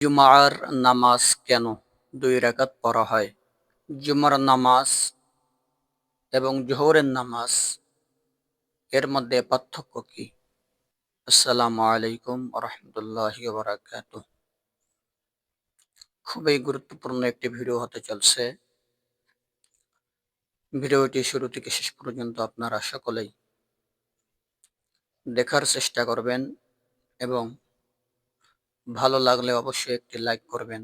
জুমার নামাজ কেন দুই রাকাত পড়া হয়? জুমার নামাজ এবং জোহরের নামাজ এর মধ্যে পার্থক্য কি? আসসালামু আলাইকুম রহমতুল্লাহ বারাকাত খুবই গুরুত্বপূর্ণ একটি ভিডিও হতে চলছে। ভিডিওটি শুরু থেকে শেষ পর্যন্ত আপনারা সকলেই দেখার চেষ্টা করবেন এবং ভালো লাগলে অবশ্যই একটি লাইক করবেন।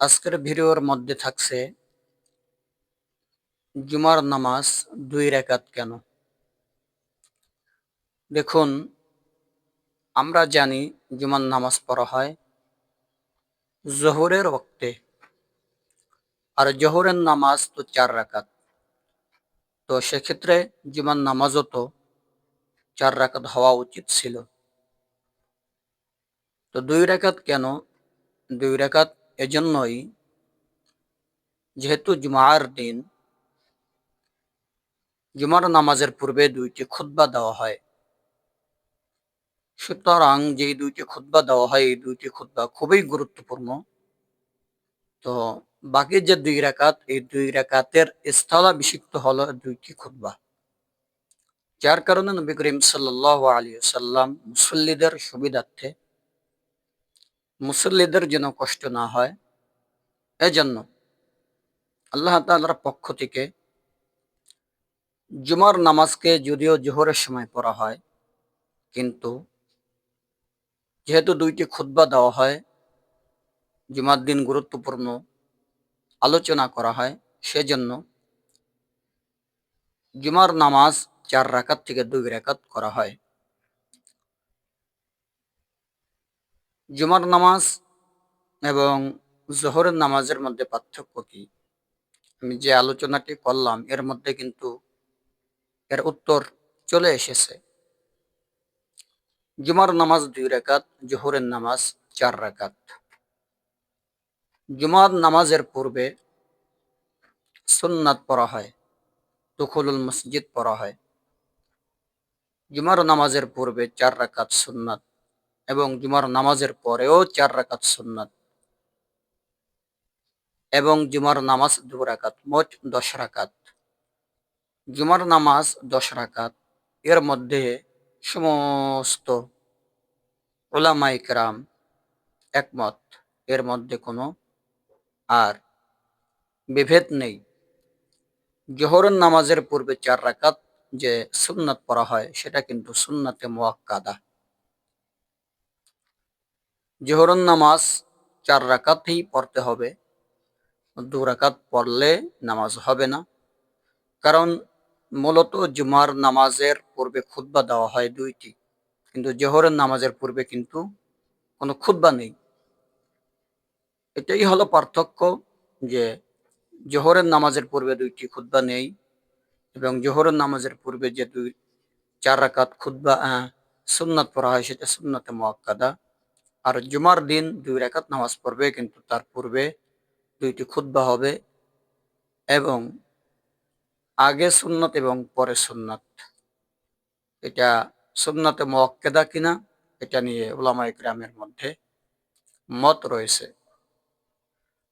আজকের ভিডিওর মধ্যে থাকছে, জুমার নামাজ দুই রেখাত কেন? দেখুন, আমরা জানি জুমার নামাজ পড়া হয় জোহরের ওক্তে আর জোহরের নামাজ তো চার রাকাত তো সেক্ষেত্রে জুমার নামাজও তো চার রাকাত হওয়া উচিত ছিল। তো দুই রেখাত কেন? দুই রেখাত এজন্যই যেহেতু জুমার দিন, জুমার নামাজের পূর্বে দুইটি খুদ্া দেওয়া হয়। সুতরাং যে দুইটি খুদ্া দেওয়া হয়, এই দুইটি খুদ্া খুবই গুরুত্বপূর্ণ। তো বাকি যে দুই রেখাত, এই দুই রেখাতের স্থলাভিষিক্ত হলো দুইটি খুদ্া যার কারণে নবী করিম সাল্লাহ আলী সাল্লাম মুসল্লিদের সুবিধার্থে মুসল্লিদের যেন কষ্ট না হয়। এজন্য আল্লাহ তালার পক্ষ থেকে জুমার নামাজকে যদিও জোহরের সময় পড়া হয়, কিন্তু যেহেতু দুইটি খুদ্া দেওয়া হয়, জুমার দিন গুরুত্বপূর্ণ আলোচনা করা হয়, সেজন্য জুমার নামাজ চার রাকাত থেকে দুই রাকাত করা হয়। জুমার নামাজ এবং জোহরের নামাজের মধ্যে পার্থক্য কি? আমি যে আলোচনাটি করলাম, এর মধ্যে কিন্তু এর উত্তর চলে এসেছে। জুমার নামাজ দুই রেখাত, জোহরের নামাজ চার রাকাত জুমার নামাজের পূর্বে সুন্নাত পড়া হয় তুখুলুল মসজিদ পড়া হয়। জুমার নামাজের পূর্বে চার রাকাত সুন্নাত এবং জুমার নামাজের পরেও চার রাকাত সুন্নাত। এবং জুমার নামাজ দু রাকাত, মোট দশ রাকাত। জুমার নামাজ দশ রাকাত, এর মধ্যে সমস্ত ওলামাইকরাম একমত, এর মধ্যে কোনো আর বিভেদ নেই। জোহরের নামাজের পূর্বে চার রাকাত যে সুন্নাত পড়া হয়, সেটা কিন্তু সুন্নাতে মোয়াক্কাদা। জোহরন নামাজ চার রাকাতেই পড়তে হবে। দু রাকাত পড়লে নামাজ হবে না। কারণ মূলত জুমার নামাজের পূর্বে খুদ্া দেওয়া হয় দুইটি। কিন্তু জোহরের নামাজের পূর্বে কিন্তু কোনো খুদ্া নেই। এটাই হলো পার্থক্য যে জোহরের নামাজের পূর্বে দুইটি খুদ্া নেই এবং জোহরের নামাজের পূর্বে যে দুই চার রাকাত খুদ্া সুন্নাত পড়া হয় সেটা সুন্নাতে মোয়াক্কাদা। আর জুমার দিন দুই রেখাত নামাজ পড়বে, কিন্তু তার পূর্বে দুইটি খুদ্া হবে এবং আগে সুন্নত এবং পরে সুন্নত। এটা সুন্নতে মোয়াক্কেদা কিনা, এটা নিয়ে ওলামা ইকরামের মধ্যে মত রয়েছে।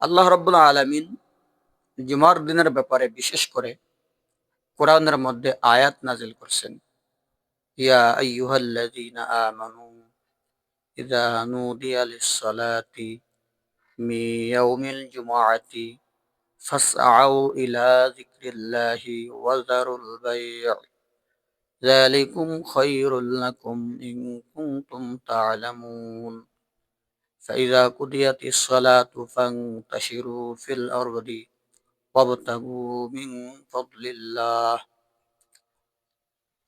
আল্লাহ রব্বুল্লা আলমিন জুমার দিনের ব্যাপারে বিশেষ করে কোরআনের মধ্যে আয়াত নাজিল করছেন, ইয়া আইয়ুহাল্লাযীনা আমানু إذا نودي للصلاة من يوم الجمعة فاسعوا إلى ذكر الله وذروا البيع ذلكم خير لكم إن كنتم تعلمون فإذا قضيت الصلاة فانتشروا في الأرض وابتغوا من فضل الله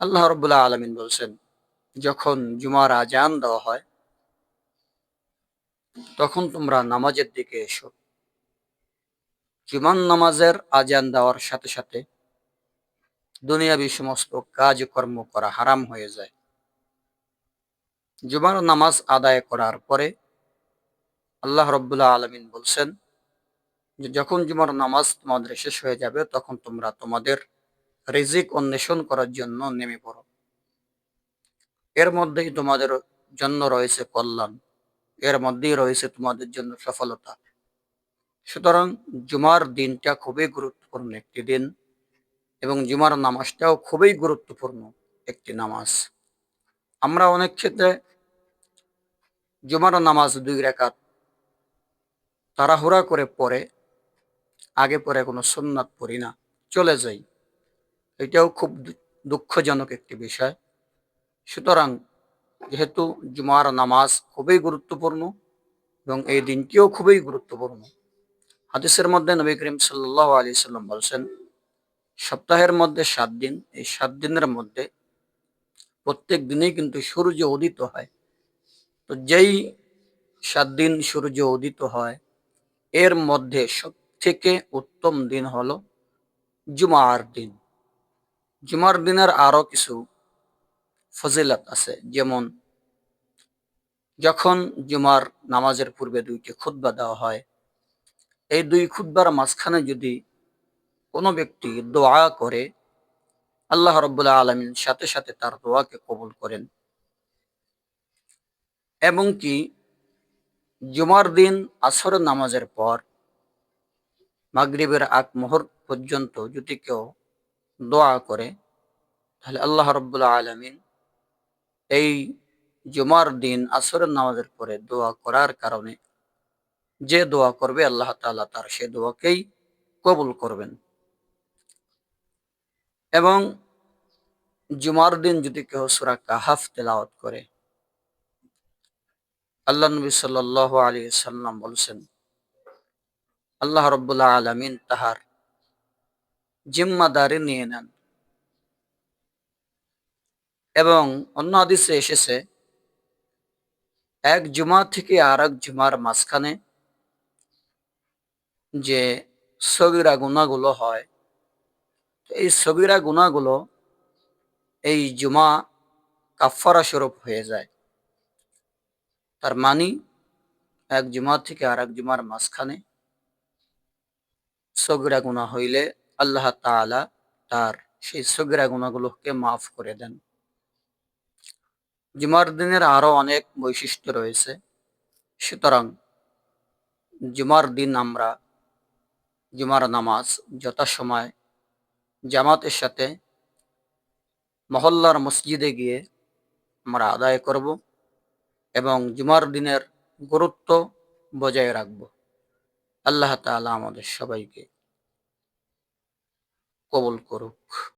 আল্লাহ রবুল্লাহ আলমিন বলছেন যখন জুমার আজান দেওয়া হয় তখন তোমরা নামাজের দিকে এসো। জুমান নামাজের আজান দেওয়ার সাথে সাথে দুনিয়াবি সমস্ত কাজকর্ম করা হারাম হয়ে যায়। জুমার নামাজ আদায় করার পরে আল্লাহ রব্বুল্লাহ আলমিন বলছেন যে, যখন জুমার নামাজ তোমাদের শেষ হয়ে যাবে, তখন তোমরা তোমাদের রিজিক অন্বেষণ করার জন্য নেমে পড়ো। এর মধ্যেই তোমাদের জন্য রয়েছে কল্যাণ। এর মধ্যেই রয়েছে তোমাদের জন্য সফলতা। সুতরাং জুমার দিনটা খুবই গুরুত্বপূর্ণ একটি দিন এবং জুমার নামাজটাও খুবই গুরুত্বপূর্ণ একটি নামাজ। আমরা অনেক ক্ষেত্রে জুমার নামাজ দুই রেখাত তাড়াহুড়া করে পড়ে, আগে পরে কোনো সুন্নাত পড়ি না, চলে যাই। এটাও খুব দুঃখজনক একটি বিষয়। সুতরাং যেহেতু জুমার নামাজ খুবই গুরুত্বপূর্ণ এবং এই দিনটিও খুবই গুরুত্বপূর্ণ। হাদিসের মধ্যে নবী করিম সাল্লাহ আলী সাল্লাম বলছেন, সপ্তাহের মধ্যে সাত দিন, এই সাত দিনের মধ্যে প্রত্যেক দিনেই কিন্তু সূর্য উদিত হয়। তো যেই সাত দিন সূর্য উদিত হয়, এর মধ্যে সব থেকে উত্তম দিন হলো জুমার দিন। জুমার দিনের আরও কিছু ফজিলত আছে। যেমন, যখন জুমার নামাজের পূর্বে দুইটি খুতবা দেওয়া হয়, এই দুই খুতবার মাঝখানে যদি কোনো ব্যক্তি দোয়া করে, আল্লাহ রব্বুল্লাহ আলমিন সাথে সাথে তার দোয়াকে কবুল করেন। এবং কি, জুমার দিন আসর নামাজের পর, মাগরিবের আগ মুহূর্ত পর্যন্ত যদি কেউ দোয়া করে, তাহলে আল্লাহ রব্বুল্লাহ আলমিন এই জুমার দিন আসরের নামাজের পরে দোয়া করার কারণে যে দোয়া করবে আল্লাহ তাআলা তার সে দোয়াকেই কবুল করবেন। এবং জুমার দিন যদি কেউ সুরা কাহাফ তেলাওয়াত করে, আল্লাহ নবী সাল্লাহ আলী সাল্লাম বলছেন, আল্লাহ রব্বুল্লাহ আলমিন তাহার জিম্মাদারি নিয়ে নেন। এবং অন্য হাদিসে এসেছে, এক জুমা থেকে আর এক জুমার মাঝখানে যে সগিরা গুণাগুলো হয় এই সগিরা গুণাগুলো এই জুমা কাফারা স্বরূপ হয়ে যায়। তার মানি এক জুমা থেকে আর এক জুমার মাঝখানে সগিরা গুণা হইলে আল্লাহ তাআলা তার সেই সগিরা গুণাগুলোকে মাফ করে দেন। জুমার দিনের আরও অনেক বৈশিষ্ট্য রয়েছে। সুতরাং জুমার দিন আমরা জুমার নামাজ যথাসময় জামাতের সাথে মহল্লার মসজিদে গিয়ে আমরা আদায় করব এবং জুমার দিনের গুরুত্ব বজায় রাখব। আল্লাহ তাআলা আমাদের সবাইকে কবুল করুক।